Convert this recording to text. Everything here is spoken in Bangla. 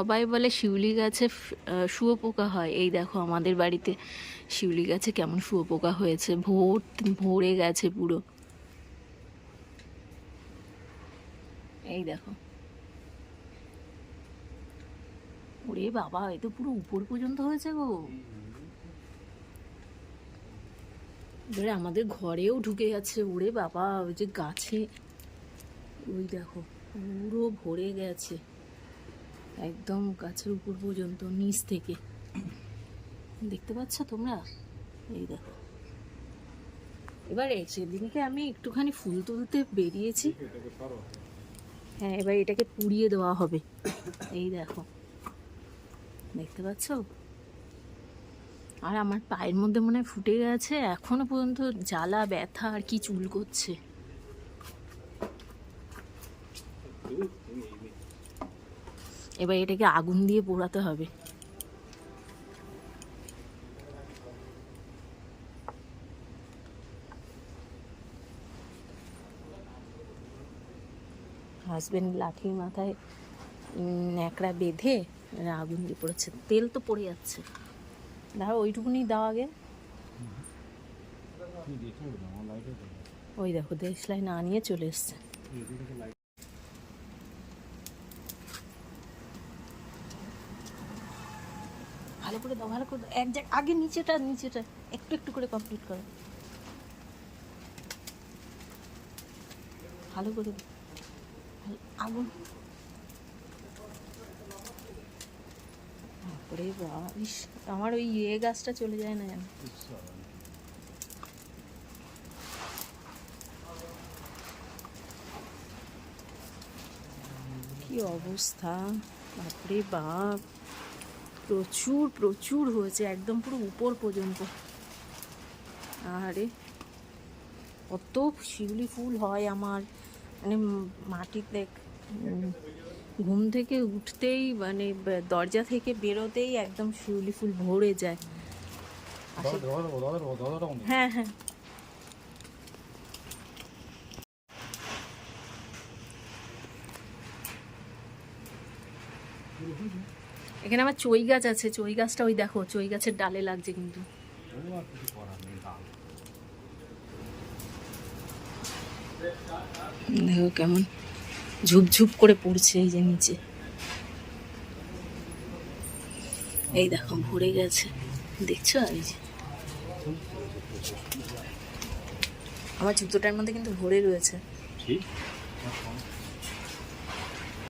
সবাই বলে শিউলি গাছে শুয়োপোকা হয়। এই দেখো আমাদের বাড়িতে শিউলি গাছে কেমন শুয়োপোকা হয়েছে। ভোর, ভরে গেছে পুরো। এই দেখো। ওরে বাবা, এ তো পুরো উপর পর্যন্ত হয়েছে গো। এবারে আমাদের ঘরেও ঢুকে যাচ্ছে। ওরে বাবা, ওই যে গাছে। ওই দেখো, পুরো ভরে গেছে। একদম গাছের উপর পর্যন্ত, নিচ থেকে। দেখতে পাচ্ছ তোমরা? এই দেখো। এবারে সেদিনকে আমি একটুখানি ফুল তুলতে বেরিয়েছি। হ্যাঁ এবার এটাকে পুড়িয়ে দেওয়া হবে। এই দেখো। দেখতে পাচ্ছ? আর আমার পায়ের মধ্যে মনে হয় ফুটে গেছে। এখনও পর্যন্ত জ্বালা, ব্যথা আর কি চুল করছে এবার এটাকে আগুন দিয়ে পোড়াতে হবে। হাজবেন্ড লাঠির মাথায় ন্যাকড়া বেঁধে আগুন দিয়ে পড়েছে তেল তো পড়ে যাচ্ছে। দাঁড়া ওইটুকুনি দাও আগে। ওই দেখো দেশলাই না নিয়ে চলে এসছে। ভালো করে ভালো করে এক জায়গা আগে নিচেটা নিচেটা। একটু একটু করে কমপ্লিট করো। ভালো করে আগুন। বাপরে ইস, আমার ওই ইয়ে গাছটা চলে যায় না কি অবস্থা? বাপরে বাপ। প্রচুর প্রচুর হয়েছে, একদম পুরো উপর পর্যন্ত। আরে কত শিউলি ফুল হয় আমার। মানে মাটিতে ঘুম থেকে উঠতেই মানে দরজা থেকে বেরোতেই একদম শিউলি ফুল ভরে যায়। হ্যাঁ হ্যাঁ। এখানে আমার চই গাছ আছে, চই গাছটা ওই দেখো, চই গাছের ডালে লাগছে কিন্তু। দেখো কেমন ঝুপঝুপ করে পড়ছে এই যে নিচে। এই দেখো, ভরে গেছে। দেখছ? এই যে। আমার জুতোটার মধ্যে কিন্তু ভরে রয়েছে।